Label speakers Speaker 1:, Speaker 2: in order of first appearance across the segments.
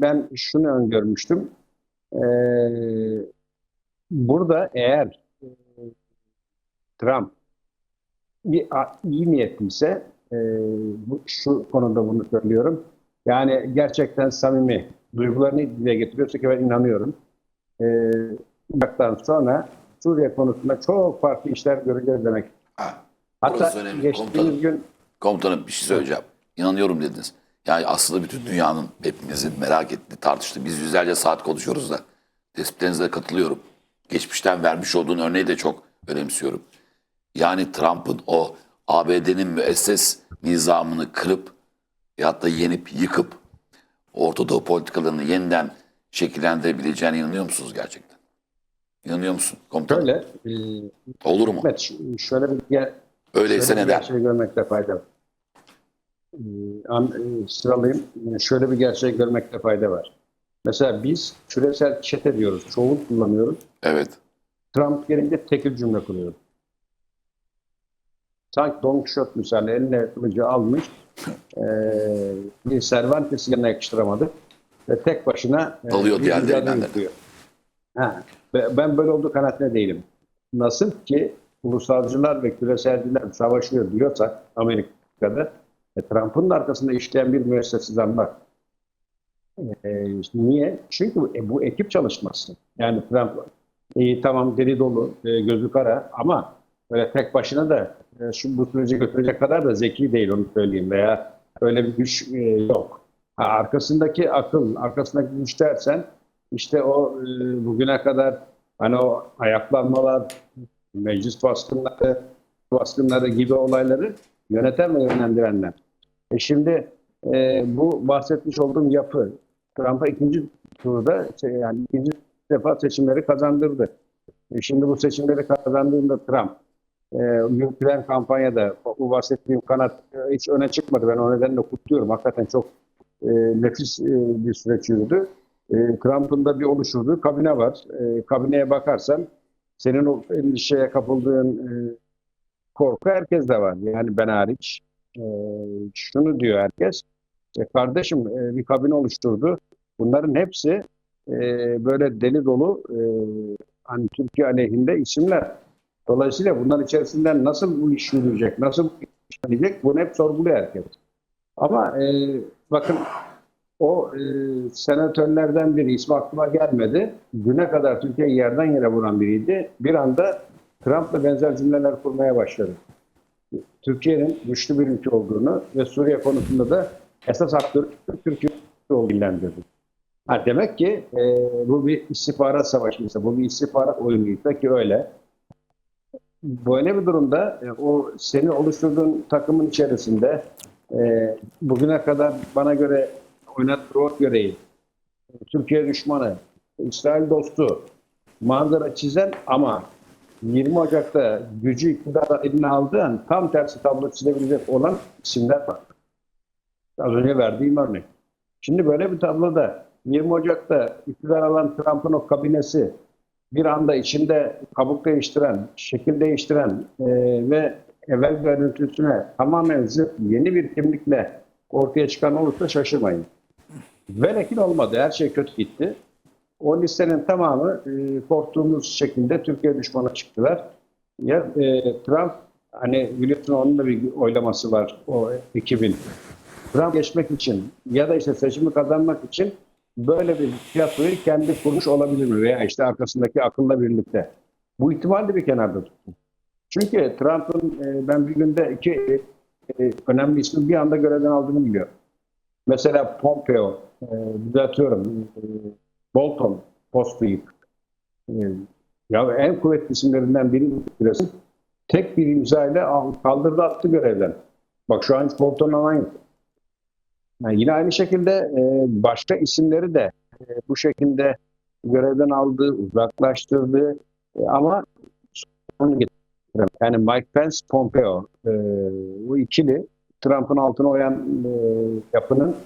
Speaker 1: ben şunu öngörmüştüm. Ee, burada eğer e, Trump bir iyi niyetliyse e, bu, şu konuda bunu söylüyorum. Yani gerçekten samimi duygularını dile getiriyorsa ki ben inanıyorum. E, Irak'tan sonra Suriye konusunda çok farklı işler göreceğiz demek.
Speaker 2: Ha,
Speaker 1: Hatta geçtiğimiz
Speaker 2: komutanım.
Speaker 1: gün
Speaker 2: Komutanım bir şey söyleyeceğim. İnanıyorum dediniz. Yani aslında bütün dünyanın hepimizin merak ettiği tartıştı. Biz yüzlerce saat konuşuyoruz da tespitlerinize katılıyorum. Geçmişten vermiş olduğun örneği de çok önemsiyorum. Yani Trump'ın o ABD'nin müesses nizamını kırıp ya da yenip yıkıp Orta Doğu politikalarını yeniden şekillendirebileceğine inanıyor musunuz gerçekten? İnanıyor musun komutanım?
Speaker 1: şöyle e,
Speaker 2: Olur mu?
Speaker 1: Ş- şöyle bir
Speaker 2: Öyleyse
Speaker 1: şöyle bir
Speaker 2: neden?
Speaker 1: gerçeği görmekte fayda var. Ee, e, sıralayayım. Şöyle bir gerçeği görmekte fayda var. Mesela biz küresel çete diyoruz. Çoğul kullanıyoruz.
Speaker 2: Evet.
Speaker 1: Trump gelince tekil cümle kuruyor. Sanki Don Quixote misali eline kılıcı almış. e, bir Cervantes'i yanına yakıştıramadı. Ve tek başına e,
Speaker 2: de.
Speaker 1: yapıyor. Ha, ben böyle olduğu kanaatine değilim. Nasıl ki ulusalcılar ve küreselciler savaşıyor diyorsak Amerika'da e, Trump'ın da arkasında işleyen bir müesseseden var. E, niye? Çünkü bu, e, bu ekip çalışması. Yani Trump iyi tamam deli dolu, e, gözü kara ama öyle tek başına da e, şu bu süreci götürecek kadar da zeki değil onu söyleyeyim veya öyle bir güç e, yok. Ha, arkasındaki akıl, arkasındaki güç dersen işte o e, bugüne kadar hani o ayaklanmalar, meclis baskınları, baskınları gibi olayları yöneten ve yönlendirenler. E şimdi e, bu bahsetmiş olduğum yapı Trump'a ikinci turda şey, yani ikinci defa seçimleri kazandırdı. E şimdi bu seçimleri kazandığında Trump e, yürütülen kampanyada bu bahsettiğim kanat e, hiç öne çıkmadı. Ben o nedenle kutluyorum. Hakikaten çok e, nefis e, bir süreç yürüdü. E, Trump'ın da bir oluşturduğu kabine var. E, kabineye bakarsan senin o endişeye kapıldığın e, korku herkeste var. Yani ben hariç. E, şunu diyor herkes. E, kardeşim e, bir kabine oluşturdu. Bunların hepsi e, böyle deli dolu e, hani Türkiye aleyhinde isimler. Dolayısıyla bunların içerisinden nasıl bu iş yürüyecek, nasıl bu iş işlenecek bunu hep sorguluyor herkes. Ama e, bakın o e, senatörlerden biri ismi aklıma gelmedi. Güne kadar Türkiye'yi yerden yere vuran biriydi. Bir anda Trump'la benzer cümleler kurmaya başladı. Türkiye'nin güçlü bir ülke olduğunu ve Suriye konusunda da esas aktör Türkiye olduğunu dillendirdi. Ha, demek ki e, bu bir istihbarat savaşıysa, bu bir istihbarat oyunuysa ki öyle. Böyle bir durumda e, o seni oluşturduğun takımın içerisinde e, bugüne kadar bana göre oynattığı rol göreyi, Türkiye düşmanı, İsrail dostu, manzara çizen ama 20 Ocak'ta gücü iktidar eline aldığı an tam tersi tablo çizebilecek olan isimler var. Az önce verdiğim örnek. Şimdi böyle bir tabloda 20 Ocak'ta iktidar alan Trump'ın o kabinesi bir anda içinde kabuk değiştiren, şekil değiştiren e, ve evvel görüntüsüne tamamen zıt yeni bir kimlikle ortaya çıkan olursa şaşırmayın. Velekin olmadı. Her şey kötü gitti. O listenin tamamı e, korktuğumuz şekilde Türkiye düşmanı çıktılar. Ya e, Trump hani biliyorsun onun da bir oylaması var o ekibin. Trump geçmek için ya da işte seçimi kazanmak için böyle bir tiyatroyu kendi kurmuş olabilir mi? Veya işte arkasındaki akılla birlikte. Bu ihtimal de bir kenarda tutun. Çünkü Trump'ın e, ben bir günde iki e, önemli ismi bir anda görevden aldığını biliyorum. Mesela Pompeo, e, düzeltiyorum, e, Bolton. E, ya en kuvvetli isimlerinden biri biliyorsun. Tek bir imzayla al- kaldırdı attı görevden. Bak şu an hiç Bolton'un alan yok. Yani yine aynı şekilde e, başka isimleri de e, bu şekilde görevden aldı, uzaklaştırdı. E, ama onu getiren, yani Mike Pence, Pompeo bu ikili Trump'ın altına oyan yapının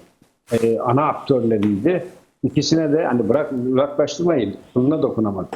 Speaker 1: ana aktörleriydi. İkisine de hani bırak uzaklaştırmayın, kılına dokunamadı.